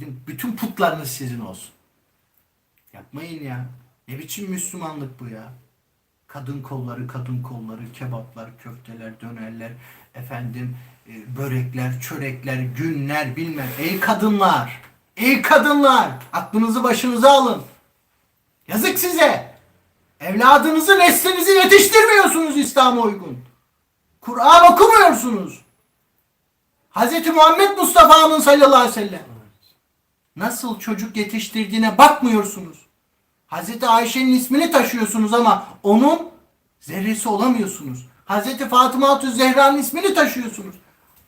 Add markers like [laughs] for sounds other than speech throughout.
Gidin bütün putlarınız sizin olsun. Yapmayın ya. Ne biçim Müslümanlık bu ya? Kadın kolları, kadın kolları, kebaplar, köfteler, dönerler, efendim e, börekler, çörekler, günler bilmem. Ey kadınlar! Ey kadınlar! Aklınızı başınıza alın. Yazık size. Evladınızı, neslinizi yetiştirmiyorsunuz İslam'a uygun. Kur'an okumuyorsunuz. Hz. Muhammed Mustafa'nın sallallahu aleyhi ve sellem nasıl çocuk yetiştirdiğine bakmıyorsunuz. Hz. Ayşe'nin ismini taşıyorsunuz ama onun zerresi olamıyorsunuz. Hz. Fatıma Hatun Zehra'nın ismini taşıyorsunuz.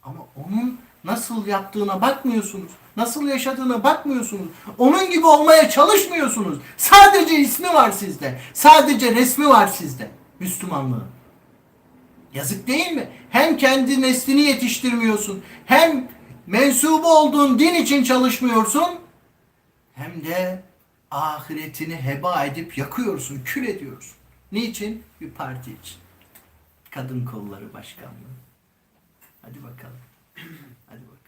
Ama onun nasıl yaptığına bakmıyorsunuz. Nasıl yaşadığına bakmıyorsunuz. Onun gibi olmaya çalışmıyorsunuz. Sadece ismi var sizde. Sadece resmi var sizde. Müslümanlığın. Yazık değil mi? Hem kendi neslini yetiştirmiyorsun, hem mensubu olduğun din için çalışmıyorsun, hem de ahiretini heba edip yakıyorsun, kül ediyorsun. Niçin? Bir parti için. Kadın kolları başkanlığı. Hadi bakalım. [clears throat] Hadi bakalım.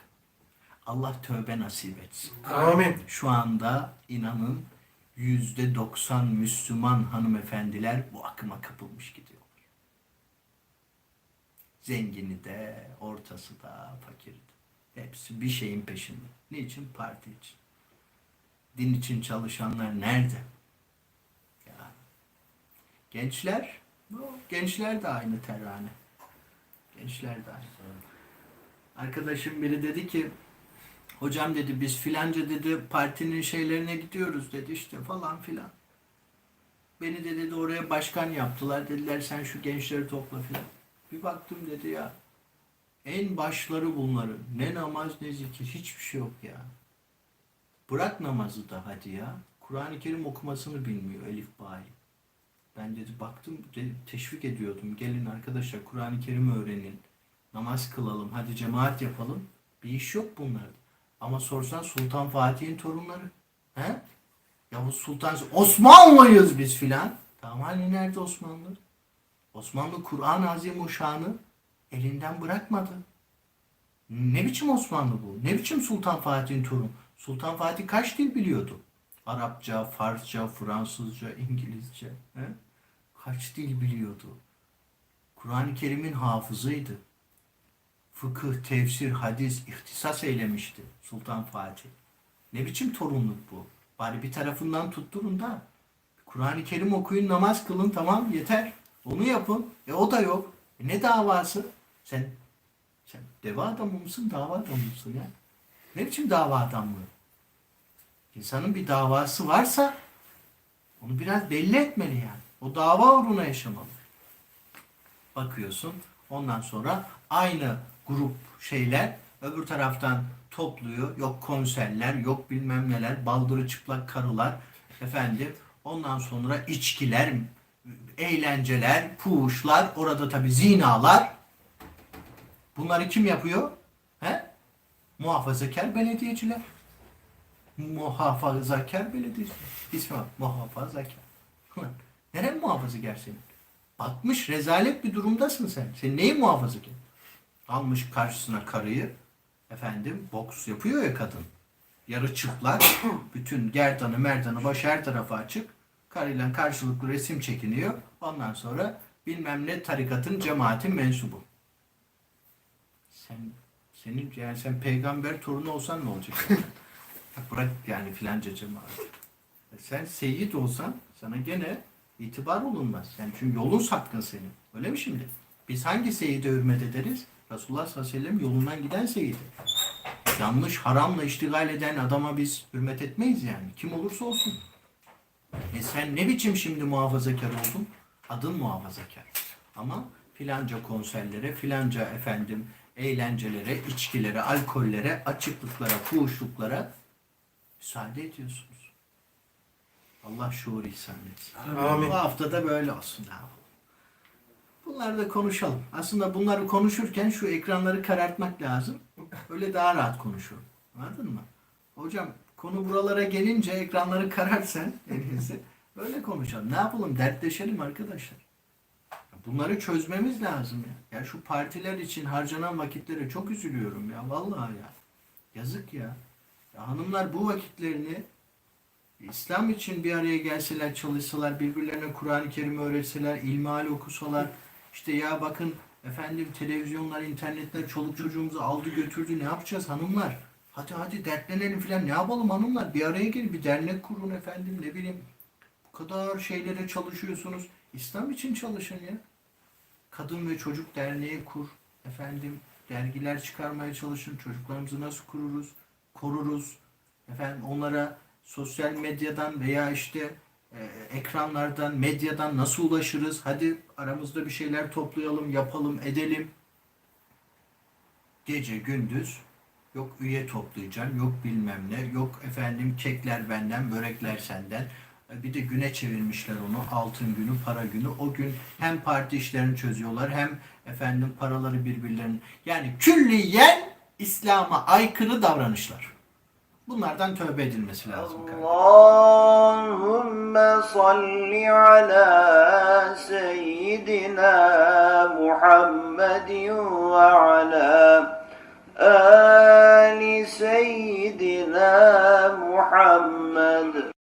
Allah tövbe nasip etsin. Amin. Şu anda inanın yüzde doksan Müslüman hanımefendiler bu akıma kapılmış gidiyorlar. Zengini de, ortası da, fakiri de. Hepsi bir şeyin peşinde. Niçin? Parti için. Din için çalışanlar nerede? Ya. Gençler, gençler de aynı terane. Gençler de aynı. Arkadaşım biri dedi ki Hocam dedi biz filanca dedi partinin şeylerine gidiyoruz dedi işte falan filan. Beni de dedi oraya başkan yaptılar. Dediler sen şu gençleri topla filan. Bir baktım dedi ya en başları bunların. Ne namaz ne zikir hiçbir şey yok ya. Bırak namazı da hadi ya. Kur'an-ı Kerim okumasını bilmiyor Elif Bayi. Ben dedi baktım dedi, teşvik ediyordum. Gelin arkadaşlar Kur'an-ı Kerim öğrenin. Namaz kılalım. Hadi cemaat yapalım. Bir iş yok bunlarda. Ama sorsan Sultan Fatih'in torunları. He? Yavuz Sultan Osmanlıyız biz filan. Tamam hani nerede Osmanlı? Osmanlı Kur'an-ı Azimuşşan'ı elinden bırakmadı. Ne biçim Osmanlı bu? Ne biçim Sultan Fatih'in torunu? Sultan Fatih kaç dil biliyordu? Arapça, Farsça, Fransızca, İngilizce. He? Kaç dil biliyordu? Kur'an-ı Kerim'in hafızıydı fıkıh, tefsir, hadis, ihtisas eylemişti Sultan Fatih. Ne biçim torunluk bu? Bari bir tarafından tutturun da. Kur'an-ı Kerim okuyun, namaz kılın tamam yeter. Onu yapın. E o da yok. E ne davası? Sen sen deva adamı mısın, dava adamı mısın ya? Ne biçim dava adamlığı? İnsanın bir davası varsa onu biraz belli etmeli yani. O dava uğruna yaşamalı. Bakıyorsun ondan sonra aynı grup şeyler öbür taraftan topluyor. Yok konserler, yok bilmem neler, baldırı çıplak karılar, efendim. Ondan sonra içkiler, eğlenceler, puğuşlar, orada tabi zinalar. Bunları kim yapıyor? Muhafazakar belediyeciler. Muhafazakar belediyeciler. İsmi var. Muhafazakar. Neren muhafazakar senin? Batmış rezalet bir durumdasın sen. Sen neyi muhafazakar? almış karşısına karıyı efendim boks yapıyor ya kadın. Yarı çıplak, [coughs] bütün gerdanı merdanı baş her tarafı açık. Karıyla karşılıklı resim çekiniyor. Ondan sonra bilmem ne tarikatın cemaatin mensubu. Sen senin yani sen peygamber torunu olsan ne olacak? [laughs] Bırak yani filanca cemaat. Sen seyyid olsan sana gene itibar olunmaz. Yani çünkü yolun sapkın senin. Öyle mi şimdi? Biz hangi seyide hürmet ederiz? Resulullah sallallahu aleyhi ve sellem yolundan giden seyidi. Yanlış haramla iştigal eden adama biz hürmet etmeyiz yani. Kim olursa olsun. E sen ne biçim şimdi muhafazakar oldun? Adın muhafazakar. Ama filanca konserlere, filanca efendim eğlencelere, içkilere, alkollere, açıklıklara, fuhuşluklara müsaade ediyorsunuz. Allah şuur ihsan etsin. Amin. Bu hafta da böyle olsun. Bunları da konuşalım. Aslında bunları konuşurken şu ekranları karartmak lazım. Öyle daha rahat konuşurum. Anladın mı? Hocam konu buralara gelince ekranları karartsan en iyisi. Öyle konuşalım. Ne yapalım? Dertleşelim arkadaşlar. Bunları çözmemiz lazım ya. Ya şu partiler için harcanan vakitlere çok üzülüyorum ya. Vallahi ya. Yazık ya. Ya hanımlar bu vakitlerini İslam için bir araya gelseler, çalışsalar, birbirlerine Kur'an-ı Kerim öğretseler, ilmihal okusalar, işte ya bakın efendim televizyonlar, internetler çoluk çocuğumuzu aldı götürdü ne yapacağız hanımlar? Hadi hadi dertlenelim filan ne yapalım hanımlar? Bir araya gelin bir dernek kurun efendim ne bileyim. Bu kadar şeylere çalışıyorsunuz. İslam için çalışın ya. Kadın ve Çocuk Derneği kur. Efendim dergiler çıkarmaya çalışın. Çocuklarımızı nasıl kururuz? Koruruz. Efendim onlara sosyal medyadan veya işte e, ekranlardan, medyadan nasıl ulaşırız? Hadi aramızda bir şeyler toplayalım, yapalım, edelim. Gece gündüz yok üye toplayacağım, yok bilmem ne, yok efendim kekler benden, börekler senden. E, bir de güne çevirmişler onu. Altın günü, para günü. O gün hem parti işlerini çözüyorlar hem efendim paraları birbirlerinin. Yani külliyen İslam'a aykırı davranışlar. Bunlardan tövbe edilmesi lazım. Allahümme salli ala seyyidina Muhammedin ve ala ali seyyidina Muhammed